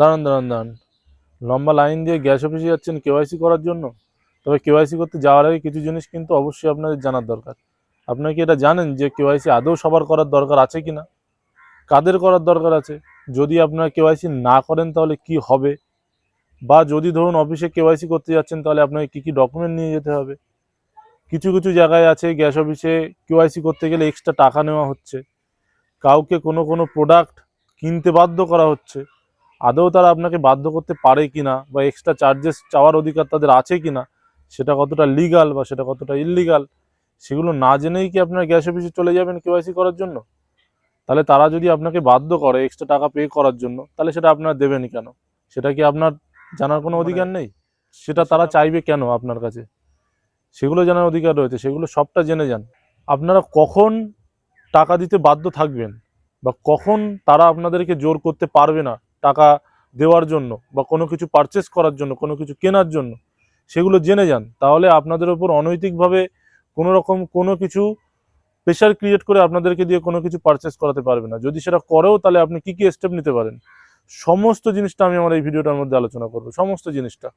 দাঁড়ান দাঁড়ান দাঁড়ান। লম্বা লাইন দিয়ে গ্যাস অফিসে যাচ্ছেন কেওয়াইসি করার জন্য? তবে কেওয়াইসি করতে যাওয়ার আগে কিছু জিনিস কিন্তু অবশ্যই আপনাদের জানার দরকার। আপনারা কি এটা জানেন যে কেওয়াইসি আদৌ সবার করার দরকার আছে কি না কাদের করার দরকার আছে? যদি আপনারা কেওয়াইসি না করেন তাহলে কি হবে? বা যদি ধরুন অফিসে কেওয়াইসি করতে যাচ্ছেন তাহলে আপনাকে কী কী ডকুমেন্ট নিয়ে যেতে হবে? কিছু কিছু জায়গায় আছে গ্যাস অফিসে কেওয়াইসি করতে গেলে এক্সট্রা টাকা নেওয়া হচ্ছে। কাউকে কোনো কোনো প্রোডাক্ট কিনতে বাধ্য করা হচ্ছে। আদৌ তারা আপনাকে বাধ্য করতে পারে কিনা বা এক্সট্রা চার্জেস চাওয়ার অধিকার তাদের আছে কিনা, সেটা কতটা লিগাল বা সেটা কতটা ইললিগাল সেগুলো না জেনেই কি আপনার গ্যাস অফিসে চলে যাবেন কেওয়াইসি করার জন্য? তাহলে তারা যদি আপনাকে বাধ্য করে এক্সট্রা টাকা পে করার জন্য, তাহলে সেটা আপনারা দেবেনই কেন? সেটা কি আপনার জানার কোনো অধিকার নেই? সেটা তারা চাইবে কেন আপনার কাছে? সেগুলো জানার অধিকার রয়েছে, সেগুলো সবটা জেনে যান। আপনারা কখন টাকা দিতে বাধ্য থাকবেন বা কখন তারা আপনাদেরকে জোর করতে পারবে না টাকা দেওয়ার জন্য বা কোনো কিছু পারচেস করার জন্য, কোনো কিছু কেনার জন্য সেগুলো জেনে যান, তাহলে আপনাদের ওপর অনৈতিকভাবে কোনো রকম কোনো কিছু প্রেশার ক্রিয়েট করে আপনাদেরকে দিয়ে কোনো কিছু পারচেস করাতে পারবে না। যদি সেটা করেও তাহলে আপনি কি কি স্টেপ নিতে পারেন? সমস্ত জিনিসটা আমি আমার এই ভিডিওটার মধ্যে আলোচনা করব, সমস্ত জিনিসটা।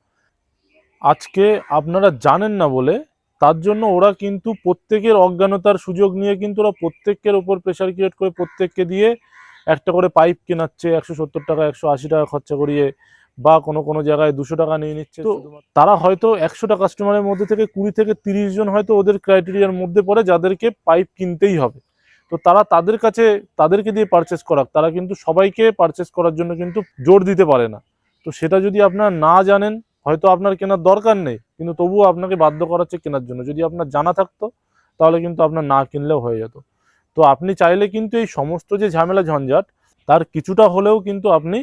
আজকে আপনারা জানেন না বলে তার জন্য ওরা কিন্তু প্রত্যেকের অজ্ঞানতার সুযোগ নিয়ে কিন্তু ওরা প্রত্যেকের ওপর প্রেশার ক্রিয়েট করে প্রত্যেককে দিয়ে একটা করে পাইপ কেনাচ্ছে একশো সত্তর টাকা একশো আশি টাকা খরচা করিয়ে বা কোনো কোনো জায়গায় দুশো টাকা নিয়ে নিচ্ছে। তো তারা হয়তো একশোটা কাস্টমারের মধ্যে থেকে কুড়ি থেকে তিরিশ জন হয়তো ওদের ক্রাইটেরিয়ার মধ্যে পড়ে যাদেরকে পাইপ কিনতেই হবে। তো তারা তাদের কাছে তাদেরকে দিয়ে পারচেস করাক। তারা কিন্তু সবাইকে পারচেস করার জন্য কিন্তু জোর দিতে পারে না। তো সেটা যদি আপনার না জানেন হয়তো আপনার কেনার দরকার নেই কিন্তু তবুও আপনাকে বাধ্য করাচ্ছে কেনার জন্য। যদি আপনার জানা থাকতো তাহলে কিন্তু আপনার না কিনলেও হয়ে যেত। তো আপনি চাইলে কিন্তু এই সমস্ত যে ঝামেলা ঝঞ্ঝাট, তার কিছুটা হলেও কিন্তু আপনি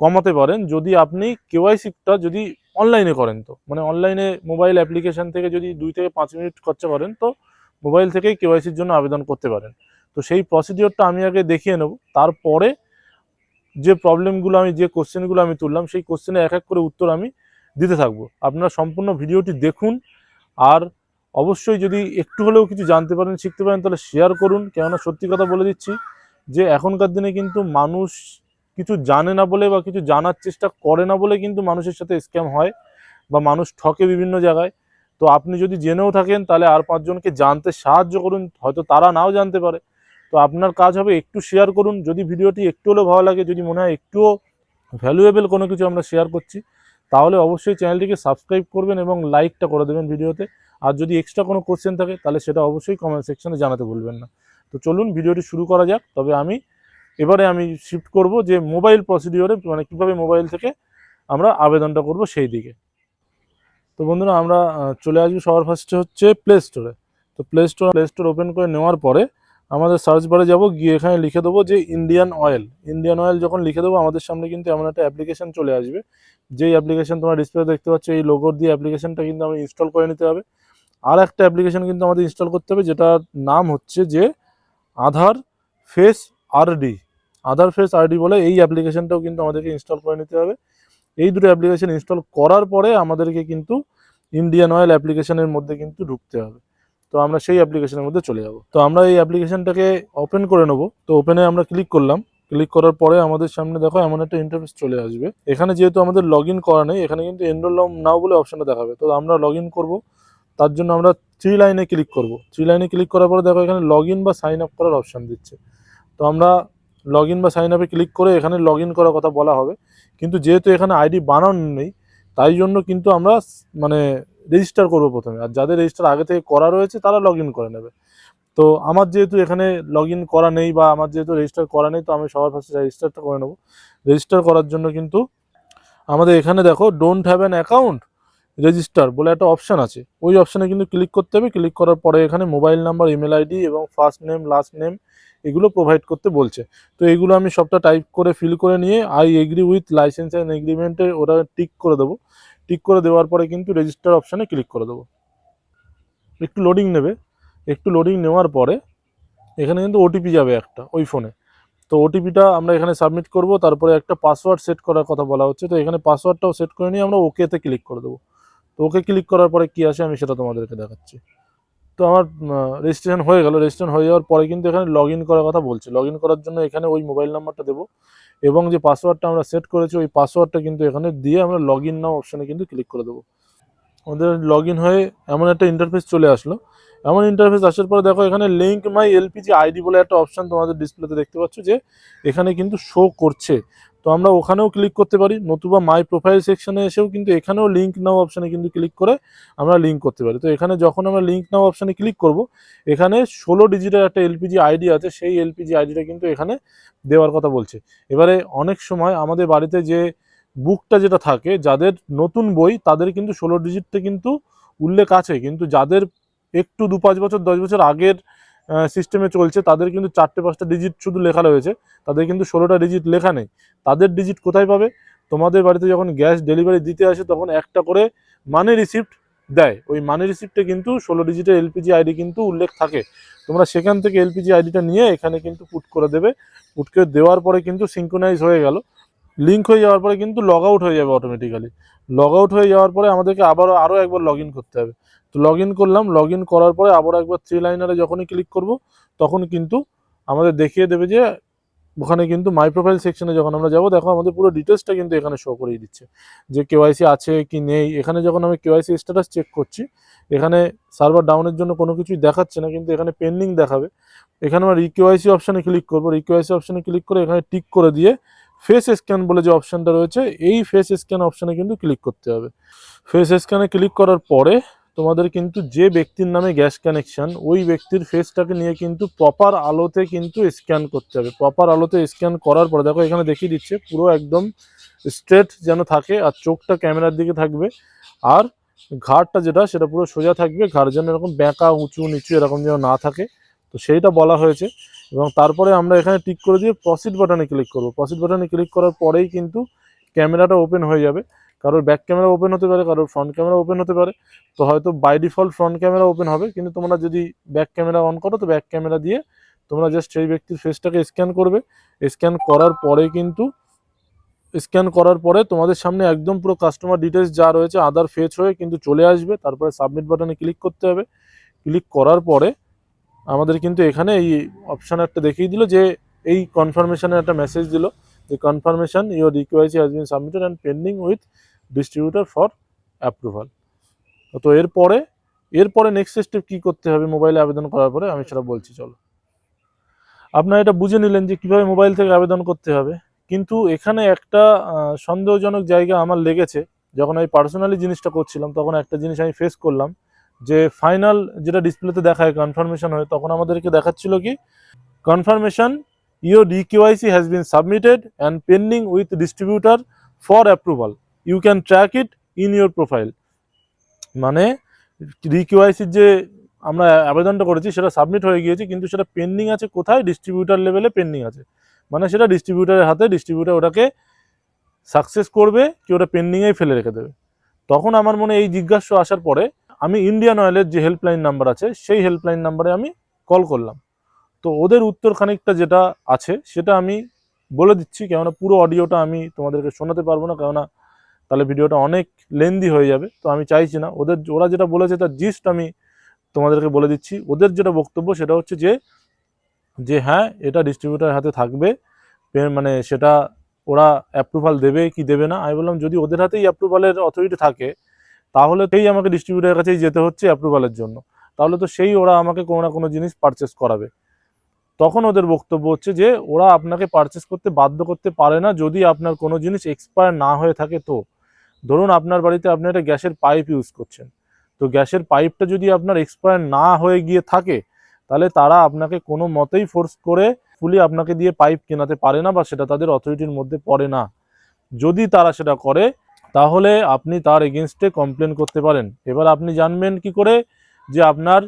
কমাতে পারেন যদি আপনি কেওয়াইসিটা যদি অনলাইনে করেন তো। মানে অনলাইনে মোবাইল অ্যাপ্লিকেশন থেকে যদি দুই থেকে পাঁচ মিনিট খরচা করেন তো মোবাইল থেকেই কেওয়াইসির জন্য আবেদন করতে পারেন। তো সেই প্রসিডিওরটা আমি আগে দেখিয়ে নেব। তারপরে যে প্রবলেমগুলো আমি, যে কোশ্চেনগুলো আমি তুললাম, সেই কোশ্চেনে এক এক করে উত্তর আমি দিতে থাকব। আপনারা সম্পূর্ণ ভিডিওটি দেখুন আর অবশ্যই যদি একটু হলেও কিছু জানতে পারেন, শিখতে পারেন, তাহলে শেয়ার করুন। কেননা সত্যি কথা বলে দিচ্ছি যে, এখনকার দিনে কিন্তু মানুষ কিছু জানে না বলে বা কিছু জানার চেষ্টা করে না বলে কিন্তু মানুষের সাথে স্ক্যাম হয় বা মানুষ ঠকে বিভিন্ন জায়গায়। তো আপনি যদি জেনেও থাকেন, তাহলে আর পাঁচজনকে জানতে সাহায্য করুন। হয়তো তারা নাও জানতে পারে। তো আপনার কাজ হবে একটু শেয়ার করুন। যদি ভিডিওটি একটু হলেও ভালো লাগে, যদি মনে হয় একটুও ভ্যালুয়েবল কোনো কিছু আমরা শেয়ার করছি, তাহলে অবশ্যই চ্যানেলটিকে সাবস্ক্রাইব করবেন এবং লাইকটা করে দেবেন ভিডিওতে। আর যদি এক্সট্রা কোনো কোশ্চেন থাকে, তাহলে সেটা অবশ্যই কমেন্ট সেকশনে জানাতে ভুলবেন না। তো চলুন, ভিডিওটি শুরু করা যাক। তবে আমি, এবারে আমি শিফট করব যে মোবাইল প্রসিডিওরে মানে কীভাবে মোবাইল থেকে আমরা আবেদনটা করব সেই দিকে। তো বন্ধুরা, আমরা চলে আসব সবার ফার্স্টে হচ্ছে প্লে স্টোরে তো play store play store open করে নেওয়ার পরে আমাদের সার্চ বারে যাব, গিয়ে এখানে লিখে দেবো যে ইন্ডিয়ান অয়েল ইন্ডিয়ান অয়েল যখন লিখে দেবো, আমাদের সামনে কিন্তু এমন একটা অ্যাপ্লিকেশন চলে আসবে। যেই অ্যাপ্লিকেশান তোমার ডিসপ্লে দেখতে পাচ্ছ, এই লোগোর দিয়ে অ্যাপ্লিকেশনটা কিন্তু আমি ইনস্টল করে নিতে হবে। আর একটা অ্যাপ্লিকেশন কিন্তু আমাদের ইনস্টল করতে হবে, যেটার নাম হচ্ছে যে Aadhaar face RD. Aadhaar face RD বলে এই অ্যাপ্লিকেশনটাও কিন্তু আমাদেরকে ইনস্টল করে নিতে হবে। এই দুটো অ্যাপ্লিকেশন ইনস্টল করার পরে আমাদেরকে কিন্তু ইন্ডিয়ান অয়েল অ্যাপ্লিকেশনের মধ্যে কিন্তু ঢুকতে হবে। তো আমরা সেই অ্যাপ্লিকেশনের মধ্যে চলে যাব। তো আমরা এই অ্যাপ্লিকেশনটাকে ওপেন করে নেব। তো ওপেনে আমরা ক্লিক করলাম। ক্লিক করার পরে আমাদের সামনে দেখো এমন একটা ইন্টারফেস চলে আসবে। এখানে যেহেতু আমাদের লগ করা নেই, এখানে কিন্তু এনরোল নাও বলে অপশনটা দেখাবে। তো আমরা লগ ইন করব। তার জন্য আমরা থ্রি লাইনে ক্লিক করব। থ্রি লাইনে ক্লিক করার পরে দেখো এখানে লগ বা সাইন আপ করার অপশান দিচ্ছে। তো আমরা লগ বা সাইন আপে ক্লিক করে এখানে লগ করার কথা বলা হবে। কিন্তু যেহেতু এখানে আইডি বানানো নেই, তাই জন্য কিন্তু আমরা মানে রেজিস্টার করব প্রথমে। আর যাদের রেজিস্টার আগে থেকে করা রয়েছে, তারা লগ করে নেবে। তো আমার যেহেতু এখানে লগ করা নেই বা আমার যেহেতু রেজিস্টার করা নেই, তো আমি সবার ফার্স্টে রেজিস্টারটা করে নেব। রেজিস্টার করার জন্য কিন্তু আমাদের এখানে দেখো don't have an account register বলে একটা অপশান আছে। ওই অপশানে কিন্তু ক্লিক করতে হবে। ক্লিক করার পরে এখানে মোবাইল নাম্বার ইমেল আইডি এবং ফার্স্ট নেম লাস্ট নেম এগুলো প্রোভাইড করতে বলছে। তো এগুলো আমি সবটা টাইপ করে ফিল করে নিয়ে I agree with licence and এগ্রিমেন্টে ওটা টিক করে দেবো। টিক করে দেওয়ার পরে কিন্তু রেজিস্টার অপশানে ক্লিক করে দেবো। একটু লোডিং নেবে। একটু লোডিং নেওয়ার পরে এখানে কিন্তু ওটিপি যাবে একটা ওই ফোনে তো ওটিপিটা আমরা এখানে সাবমিট করব। তারপরে একটা পাসওয়ার্ড সেট করার কথা বলা হচ্ছে। তো এখানে পাসওয়ার্ডটাও সেট করে নিয়ে আমরা ওকেতে ক্লিক করে দেবো। তো ওকে ক্লিক করার পরে কি আসে আমি সেটা তোমাদেরকে দেখাচ্ছি। তো আমার রেজিস্ট্রেশন হয়ে গেল। রেজিস্ট্রেশন হয়ে যাওয়ার পরে কিন্তু এখানে লগ করার কথা বলছে। লগ করার জন্য এখানে ওই মোবাইল নাম্বারটা দেবো এবং যে পাসওয়ার্ডটা আমরা সেট করেছি, ওই পাসওয়ার্ডটা কিন্তু এখানে দিয়ে আমরা লগ ইন নাও অপশানে কিন্তু ক্লিক করে দেবো। আমাদের লগ ইন হয়ে এমন একটা ইন্টারফেস চলে আসলো। এমন ইন্টারফেস আসার পরে দেখো এখানে লিঙ্ক মাই এলপিজি আইডি বলে একটা অপশান তোমাদের ডিসপ্লেতে দেখতে পাচ্ছ যে এখানে কিন্তু শো করছে। তো আমরা ওখানেও ক্লিক করতে পারি, নতুবা মাই প্রোফাইল সেকশনে এসেও কিন্তু এখানেও লিঙ্ক নাও অপশানে কিন্তু ক্লিক করে আমরা লিঙ্ক করতে পারি। তো এখানে যখন আমরা লিঙ্ক নাও অপশানে ক্লিক করব, এখানে ষোলো ডিজিটের একটা এলপিজি আইডি আছে, সেই এলপিজি আইডিটা কিন্তু এখানে দেওয়ার কথা বলছে। এবারে অনেক সময় আমাদের বাড়িতে যে বুকটা যেটা থাকে, যাদের নতুন বই, তাদের কিন্তু ষোলো ডিজিটটা কিন্তু উল্লেখ আছে, কিন্তু যাদের একটু দু পাঁচ বছর, দশ বছর আগের সিস্টেমে চলছে, তাদের কিন্তু চারটে, পাঁচটা ডিজিট শুধু লেখা রয়েছে। তাদের কিন্তু ষোলোটা ডিজিট লেখা নেই। তাদের ডিজিট কোথায় পাবে? তোমাদের বাড়িতে যখন গ্যাস ডেলিভারি দিতে আসে, তখন একটা করে মানি রিসিপ্ট দেয়। ওই মানি রিসিপ্টে কিন্তু ষোলো ডিজিটের এলপিজি আইডি কিন্তু উল্লেখ থাকে। তোমরা সেখান থেকে এলপিজি আইডিটা নিয়ে এখানে কিন্তু পুট করে দেবে। পুট করে দেওয়ার পরে কিন্তু সিঙ্কোনাইজ হয়ে গেল। লিঙ্ক হয়ে যাওয়ার পরে কিন্তু লগ আউট হয়ে যাবে অটোমেটিক্যালি লগ আউট হয়ে যাওয়ার পরে আমাদেরকে আবারও, আরও একবার লগ করতে হবে। তো লগ করলাম লগ করার পরে আবার একবার থ্রি লাইনারে যখনই ক্লিক করব, তখন কিন্তু আমাদের দেখিয়ে দেবে যে ওখানে কিন্তু মাই প্রোফাইল সেকশনে যখন আমরা যাব, দেখো আমাদের পুরো ডিটেলসটা কিন্তু এখানে শো করিয়ে দিচ্ছে। যে কেওয়াইসি আছে কি নেই, এখানে যখন আমি কেওয়াইসি স্ট্যাটাস চেক করছি, এখানে সার্ভার ডাউনের জন্য কোনো কিছুই দেখাচ্ছে না, কিন্তু এখানে পেন্ডিং দেখাবে। এখানে আমরা রিকেওয়াইসি অপশানে ক্লিক করব রিকেওয়াইসি অপশানে ক্লিক করে এখানে টিক করে দিয়ে ফেস স্ক্যান বলে যে অপশানটা রয়েছে, এই ফেস স্ক্যান অপশানে কিন্তু ক্লিক করতে হবে। ফেস স্ক্যানে ক্লিক করার পরে তোমাদের কিন্তু যে ব্যক্তির নামে গ্যাস কানেকশন, ওই ব্যক্তির ফেসটাকে নিয়ে কিন্তু প্রপার আলোতে কিন্তু স্ক্যান করতে হবে। প্রপার আলোতে স্ক্যান করার পরে, দেখো এখানে দেখিয়ে দিচ্ছে, পুরো একদম স্ট্রেট যেন থাকে আর চোখটা ক্যামেরার দিকে থাকবে। আর ঘাড়টা যেটা, সেটা পুরো সোজা থাকবে, ঘাড় যেন এরকম ব্যাঁকা, উঁচু, নিচু এরকম যেন না থাকে। তো সেইটা বলা হয়েছে। এবং তারপরে আমরা এখানে টিক করে দিয়ে প্রসিড বাটনে ক্লিক করব। প্রসিড বাটনে ক্লিক করার পরেই কিন্তু ক্যামেরাটা ওপেন হয়ে যাবে। কারোর ব্যাক ক্যামেরা ওপেন হতে পারে, কারোর ফ্রন্ট ক্যামেরা ওপেন হতে পারে। তো হয়তো by default front camera open হবে, কিন্তু তোমরা যদি ব্যাক ক্যামেরা অন করো, তো ব্যাক ক্যামেরা দিয়ে তোমরা জাস্ট সেই ব্যক্তির ফেসটাকে স্ক্যান করবে। স্ক্যান করার পরে কিন্তু স্ক্যান করার পরে তোমাদের সামনে একদম পুরো কাস্টমার ডিটেলস যা রয়েছে আদার ফেচ হয়ে কিন্তু চলে আসবে। তারপরে সাবমিট বাটনে ক্লিক করতে হবে। ক্লিক করার পরে আমাদের কিন্তু এখানে এই অপশান একটা দেখিয়ে দিল যে, এই কনফার্মেশনের একটা মেসেজ দিল যে confirmation your reKYC has been submitted and pending with distributor for approval তো এরপরে এরপরে নেক্সট স্টেপ কী করতে হবে মোবাইলে আবেদন করার পরে? আমি সেটা বলছি, চলো। আপনারা এটা বুঝে নিলেন যে কীভাবে মোবাইল থেকে আবেদন করতে হবে। কিন্তু এখানে একটা সন্দেহজনক জায়গা আমার লেগেছে। যখন আমি পার্সোনালি জিনিসটা করছিলাম, তখন একটা জিনিস আমি ফেস করলাম যে ফাইনাল যেটা ডিসপ্লেতে দেখায় কনফার্মেশন হয়, তখন আমাদেরকে দেখাচ্ছিল কি? Confirmation your ডিকিউআইসি has been submitted and pending with distributor for approval you can track it in your profile মানে রিকিউআইসির যে আমরা আবেদনটা করেছি, সেটা সাবমিট হয়ে গিয়েছে, কিন্তু সেটা পেন্ডিং আছে কোথায়? ডিস্ট্রিবিউটার লেভেলে পেন্ডিং আছে। মানে সেটা ডিস্ট্রিবিউটারের হাতে ডিস্ট্রিবিউটার ওটাকে সাকসেস করবে, কি ওটা পেন্ডিংয়েই ফেলে রেখে দেবে। তখন আমার মনে এই জিজ্ঞাসা আসার পরে আমি ইন্ডিয়ান অয়েলের যে হেল্পলাইন নাম্বার আছে, সেই হেল্পলাইন নাম্বারে আমি কল করলাম। তো ওদের উত্তর খানিকটা যেটা আছে, সেটা আমি বলে দিচ্ছি, কেননা পুরো অডিওটা আমি তোমাদেরকে শোনাতে পারব না, কেননা তাহলে ভিডিওটা অনেক লেন্দি হয়ে যাবে। তো আমি চাইছি না। ওদের ওরা যেটা বলেছে তার জিস্ট আমি তোমাদেরকে বলে দিচ্ছি। ওদের যেটা বক্তব্য সেটা হচ্ছে যে যে হ্যাঁ এটা ডিস্ট্রিবিউটারের হাতে থাকবে। মানে সেটা ওরা অ্যাপ্রুভাল দেবে কি দেবে না? আমি বললাম, যদি ওদের হাতেই অ্যাপ্রুভালের অথরিটি থাকে, তাহলে সেই আমাকে ডিস্ট্রিবিউটারের কাছেই যেতে হচ্ছে অ্যাপ্রুভালের জন্য। তাহলে তো সেই ওরা আমাকে কোনো না কোনো জিনিস পারচেস করাবে। তখন ওদের বক্তব্য হচ্ছে যে, ওরা আপনাকে পারচেস করতে বাধ্য করতে পারে না যদি আপনার কোনো জিনিস এক্সপায়ার না হয়ে থাকে তো। ধরুন আপনার বাড়িতে আপনি একটা গ্যাসের পাইপ ইউজ করছেন। তো গ্যাসের পাইপটা যদি আপনার এক্সপায়ার না হয়ে গিয়ে থাকে, তাহলে তারা আপনাকে কোনো মতেই ফোর্স করে ফুলি আপনাকে দিয়ে পাইপ কেনাতে পারে না বা সেটা তাদের অথরিটির মধ্যে পড়ে না। যদি তারা সেটা করে, তাহলে আপনি তার এগেনস্টে কমপ্লেন করতে পারেন। এবার আপনি জানবেন কি করে যে আপনার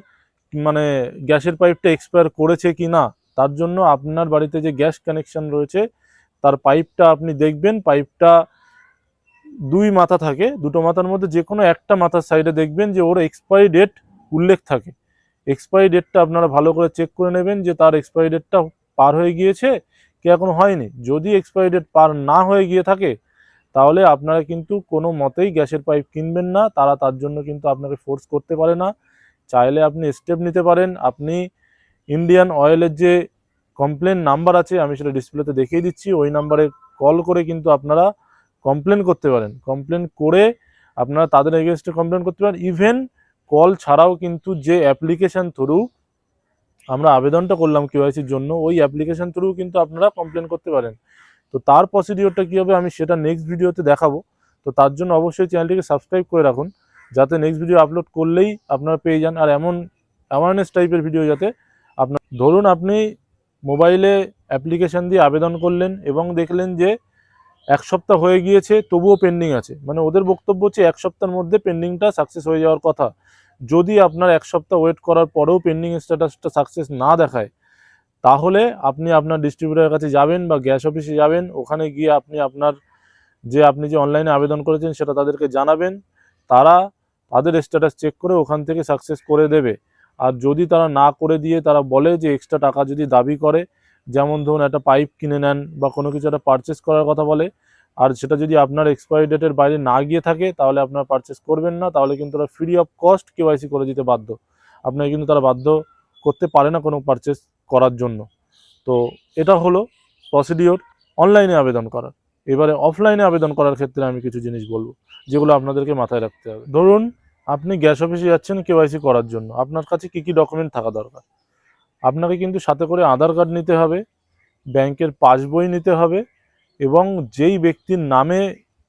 মানে গ্যাসের পাইপটা এক্সপায়ার করেছে কি না? তার জন্য আপনার বাড়িতে যে গ্যাস কানেকশন রয়েছে, তার পাইপটা আপনি দেখবেন, পাইপটা দুই মাথা থাকে, দুটো মাথার মধ্যে যে কোনো একটা মাথার সাইডে দেখবেন যে ওর এক্সপায়ারি ডেট উল্লেখ থাকে। এক্সপায়ারি ডেটটা আপনারা ভালো করে চেক করে নেবেন যে তার এক্সপায়ারি ডেটটা পার হয়ে গিয়েছে কি এখনও হয়নি। যদি এক্সপায়ারি ডেট পার না হয়ে গিয়ে থাকে, তাহলে আপনারা কিন্তু কোনো মতেই গ্যাসের পাইপ কিনবেন না। তারা তার জন্য কিন্তু আপনাকে ফোর্স করতে পারে না। চাইলে আপনি স্টেপ নিতে পারেন। আপনি ইন্ডিয়ান অয়েলের যে কমপ্লেন নাম্বার আছে, আমি সেটা ডিসপ্লেতে দেখিয়ে দিচ্ছি। ওই নাম্বারে কল করে কিন্তু আপনারা কমপ্লেন করতে পারেন। কমপ্লেন করে আপনারা তাদের এগেনস্টে কমপ্লেন করতে পারেন। ইভেন কল ছাড়াও কিন্তু যে অ্যাপ্লিকেশান থ্রু আমরা আবেদনটা করলাম কেওয়াইসির জন্য, ওই অ্যাপ্লিকেশন থ্রু কিন্তু আপনারা কমপ্লেন করতে পারেন। তো তার প্রসিডিওরটা কী হবে আমি সেটা নেক্সট ভিডিওতে দেখাবো। তো তার জন্য অবশ্যই চ্যানেলটিকে সাবস্ক্রাইব করে রাখুন, যাতে নেক্সট ভিডিও আপলোড করলেই আপনারা পেয়ে যান। আর এমন অ্যাওয়ারনেস টাইপের ভিডিও যাতে আপনার ধরুন আপনি মোবাইলে অ্যাপ্লিকেশন দিয়ে আবেদন করলেন এবং দেখলেন যে এক সপ্তাহ হয়ে গিয়েছে, তবুও পেন্ডিং আছে। মানে ওদের বক্তব্য হচ্ছে এক সপ্তাহের মধ্যে পেন্ডিংটা সাকসেস হয়ে যাওয়ার কথা। যদি আপনার এক সপ্তাহ ওয়েট করার পরেও পেন্ডিং স্ট্যাটাসটা সাকসেস না দেখায়, তাহলে আপনি আপনার ডিস্ট্রিবিউটারের কাছে যাবেন বা গ্যাস অফিসে যাবেন। ওখানে গিয়ে আপনি আপনার যে আপনি যে অনলাইনে আবেদন করেছেন সেটা তাদেরকে জানাবেন। তারা তাদের স্ট্যাটাস চেক করে ওখান থেকে সাকসেস করে দেবে। আর যদি তারা না করে দিয়ে তারা বলে যে এক্সট্রা টাকা যদি দাবি করে যেমন ধরুন একটা পাইপ কিনে নেন বা কোনো কিছু একটা পারচেস করার কথা বলে, আর সেটা যদি আপনার এক্সপায়ারি ডেটের বাইরে না গিয়ে থাকে, তাহলে আপনারা পারচেস করবেন না, তাহলে কিন্তু ওরা ফ্রি অফ কস্ট কেওয়াইসি করে দিতে বাধ্য। আপনাকে কিন্তু তারা বাধ্য করতে পারে না কোনো পারচেস করার জন্য। তো এটা হলো প্রসিডিওর অনলাইনে আবেদন করার। এবারে অফলাইনে আবেদন করার ক্ষেত্রে আমি কিছু জিনিস বলব, যেগুলো আপনাদেরকে মাথায় রাখতে হবে। ধরুন, আপনি গ্যাস অফিসে যাচ্ছেন কেওয়াইসি করার জন্য, আপনার কাছে কী কী ডকুমেন্ট থাকা দরকার? আপনাকে কিন্তু সাথে করে আধার কার্ড নিতে হবে, ব্যাংকের পাসবই নিতে হবে এবং যেই ব্যক্তির নামে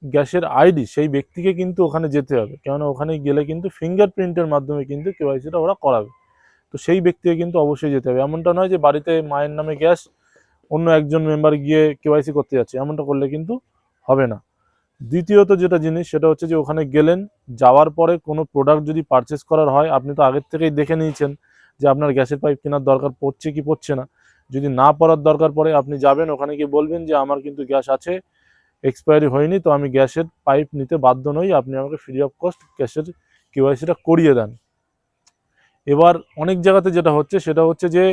গ্যাসের আইডি সেই ব্যক্তিকে কিন্তু ওখানে যেতে হবে। কেননা ওখানে গেলে কিন্তু ফিঙ্গারপ্রিন্টের মাধ্যমে কিন্তু কেওয়াইসিটা ওরা করাবে। তো সেই ব্যক্তিকে কিন্তু অবশ্যই যেতে হবে। এমনটা নয় যে বাড়িতে মায়ের নামে গ্যাস অন্য একজন মেম্বার গিয়ে কেওয়াইসি করতে যাচ্ছে, এমনটা করলে কিন্তু হবে না। দ্বিতীয়ত যেটা জিনিস সেটা হচ্ছে যে ওখানে গেলেন, যাওয়ার পরে কোনো প্রোডাক্ট যদি পারচেস করার হয়, আপনি তো আগের থেকেই দেখে নিয়েছেন। যে আপনার গ্যাসের পাইপ কেনার দরকার পড়ছে কি পড়ছে না। যদি না পড়ার দরকার পড়ে আপনি যাবেন, ওখানে গিয়ে বলবেন যে আমার কিন্তু গ্যাস আছে, এক্সপায়ারি হয়নি, তো আমি গ্যাসের পাইপ নিতে বাধ্য নই, আপনি আমাকে ফ্রি অফ কস্ট গ্যাসের কেওয়াইসিটা করিয়ে দেন। এবার অনেক জায়গাতে যেটা হচ্ছে, সেটা হচ্ছে যে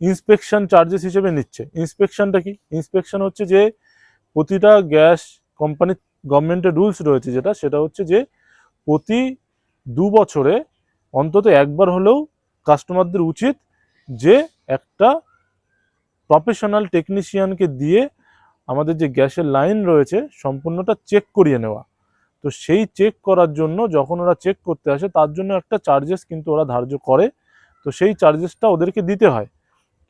ইন্সপেকশন চার্জেস হিসেবে নিচ্ছে। ইন্সপেকশনটা কি? ইন্সপেকশন হচ্ছে যে প্রতিটা গ্যাস কোম্পানির গভর্নমেন্টের রুলস রয়েছে যেটা, সেটা হচ্ছে যে প্রতি দু বছরে অন্তত একবার হলেও কাস্টমারদের উচিত যে একটা প্রফেশনাল টেকনিশিয়ানকে দিয়ে আমাদের যে গ্যাসের লাইন রয়েছে সম্পূর্ণটা চেক করিয়ে নেওয়া। তো সেই চেক করার জন্য যখন ওরা চেক করতে আসে, তার জন্য একটা চার্জেস কিন্তু ওরা ধার্য করে। তো সেই চার্জেসটা ওদেরকে দিতে হয়।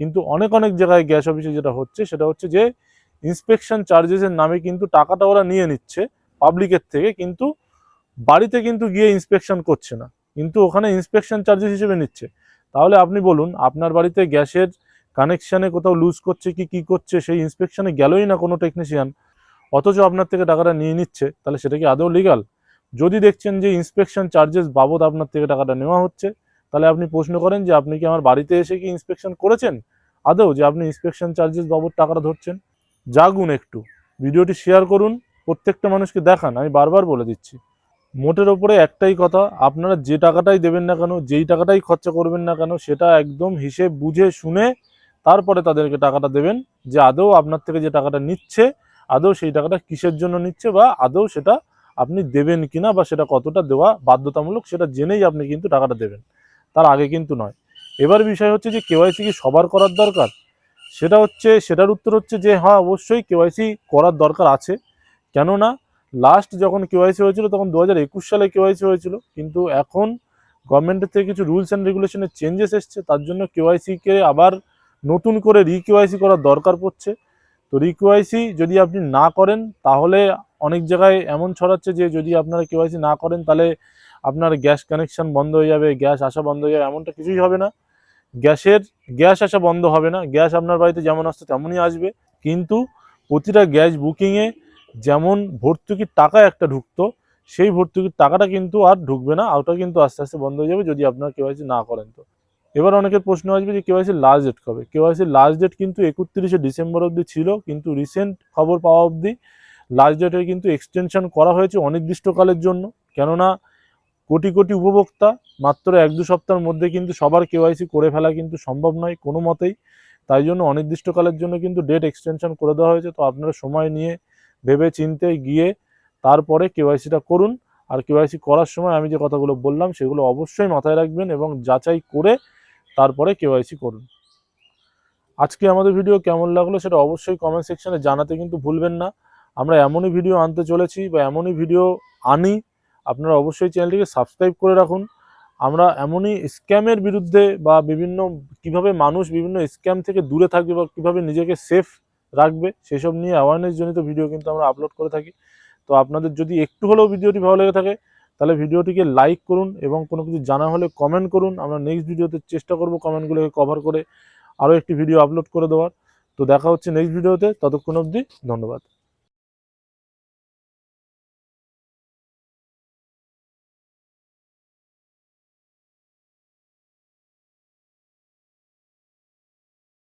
কিন্তু অনেক অনেক জায়গায় গ্যাস অফিসে যেটা হচ্ছে, সেটা হচ্ছে যে ইন্সপেকশন চার্জেসের নামে কিন্তু টাকাটা ওরা নিয়ে নিচ্ছে পাবলিকের থেকে, কিন্তু বাড়িতে কিন্তু গিয়ে ইন্সপেকশন করছে না। কিন্তু ওখানে ইন্সপেকশন চার্জেস হিসেবে নিচ্ছে। তাহলে আপনি বলুন, আপনার বাড়িতে গ্যাসের কানেকশানে কোথাও লুজ করছে কি কি করছে, সেই ইন্সপেকশনে গেলই না কোনো টেকনিশিয়ান অথচ আপনার থেকে টাকাটা নিয়ে নিচ্ছে, তাহলে সেটা কি আদৌ লিগাল যদি দেখছেন যে ইন্সপেকশন চার্জেস বাবদ আপনার থেকে টাকাটা নেওয়া হচ্ছে, তাহলে আপনি প্রশ্ন করেন যে আপনি কি আমার বাড়িতে এসে কি ইন্সপেকশন করেছেন? আদৌ যে আপনি ইন্সপেকশন চার্জেস বাবদ টাকাটা ধরছেন? জাগুন একটু, ভিডিওটি শেয়ার করুন, প্রত্যেকটা মানুষকে দেখান, আমি বারবার বলে দিচ্ছি। মোটের ওপরে একটাই কথা, আপনারা যে টাকাটাই দেবেন না কেন, যেই টাকাটাই খরচা করবেন না কেন, সেটা একদম হিসেব বুঝে শুনে তারপরে তাদেরকে টাকাটা দেবেন যে আদৌ আপনার থেকে যে টাকাটা নিচ্ছে, আদৌ সেই টাকাটা কিসের জন্য নিচ্ছে বা আদৌ সেটা আপনি দেবেন কিনা বা সেটা কতটা দেওয়া বাধ্যতামূলক সেটা জেনেই আপনি কিন্তু টাকাটা দেবেন। তার আগে কিন্তু নয়। এবার বিষয় হচ্ছে যে কেওয়াইসি কি সবার করার দরকার? সেটা হচ্ছে, সেটার উত্তর হচ্ছে যে হ্যাঁ অবশ্যই কেওয়াইসি করার দরকার আছে। কেননা লাস্ট যখন কেওয়াইসি হয়েছিল, তখন দু হাজার একুশ সালে কেওয়াইসি হয়েছিল। কিন্তু এখন গভর্নমেন্টের থেকে কিছু রুলস অ্যান্ড রেগুলেশনের চেঞ্জেস এসছে, তার জন্য কেওয়াইসিকে আবার নতুন করে রিকেওয়াইসি করার দরকার পড়ছে। তো রিকেওয়াইসি যদি আপনি না করেন, তাহলে অনেক জায়গায় এমন ছড়াচ্ছে যে যদি আপনারা কেওয়াইসি না করেন, তাহলে আপনার গ্যাস কানেকশন বন্ধ হয়ে যাবে, গ্যাস আসা বন্ধ হয়ে যাবে, এমনটা কিছুই হবে না। গ্যাসের, গ্যাস আসা বন্ধ হবে না, গ্যাস আপনার বাড়িতে যেমন আসছে তেমনই আসবে। কিন্তু প্রতিটা গ্যাস বুকিংয়ে যেমন ভর্তুকির টাকা একটা ঢুকতো, সেই ভর্তুকির টাকাটা কিন্তু আর ঢুকবে না ওটা কিন্তু আস্তে আস্তে বন্ধ হয়ে যাবে যদি আপনার কেওয়াইসি না করেন তো। এবার অনেকের প্রশ্ন আসবে যে কেওয়াইসির লাস্ট ডেট কবে? কেওয়াইসির লাস্ট ডেট কিন্তু একত্রিশে ডিসেম্বর অবধি ছিল, কিন্তু রিসেন্ট খবর পাওয়া অবধি লাস্ট ডেটের কিন্তু এক্সটেনশন করা হয়েছে অনির্দিষ্টকালের জন্য। কেননা কোটি কোটি উপভোক্তা মাত্র এক দু সপ্তাহের মধ্যে কিন্তু সবার কেওয়াইসি করে ফেলা কিন্তু সম্ভব নয় কোনো মতেই। তাই জন্য অনির্দিষ্টকালের জন্য কিন্তু ডেট এক্সটেনশন করে দেওয়া হয়েছে। তো আপনারা সময় নিয়ে ভেবে চিনতে গিয়ে তারপরে কেওয়াইসিটা করুন। আর কেওয়াইসি করার সময় আমি যে কথাগুলো বললাম, সেগুলো অবশ্যই মাথায় রাখবেন এবং যাচাই করে তারপরে কেওয়াইসি করুন। আজকে আমাদের ভিডিও কেমন লাগল সেটা অবশ্যই কমেন্ট সেকশনে জানাতে কিন্তু ভুলবেন না। আমরা এমনই ভিডিও আনতে চলেছি বা এমনই ভিডিও আনি, আপনারা অবশ্যই চ্যানেলটিকে সাবস্ক্রাইব করে রাখুন। আমরা এমনই স্ক্যামের বিরুদ্ধে বা বিভিন্ন, কীভাবে মানুষ বিভিন্ন স্ক্যাম থেকে দূরে থাকবে বা কীভাবে নিজেকে সেফ রাখবে। সেসব নিয়ে অ্যাওয়ারনেস জনিত ভিডিও কিন্তু আমরা আপলোড করে থাকি। তো আপনাদের যদি একটু হলেও ভিডিওটি ভালো লেগে থাকে, তাহলে ভিডিওটিকে লাইক করুন এবং কোনো কিছু জানা হলে কমেন্ট করুন। আমরা নেক্সট ভিডিওতে চেষ্টা করব কমেন্টগুলোকে কভার করে আরও একটি ভিডিও আপলোড করে দেওয়ার। তো দেখা হচ্ছে নেক্সট ভিডিওতে ততক্ষণ অবধি ধন্যবাদ।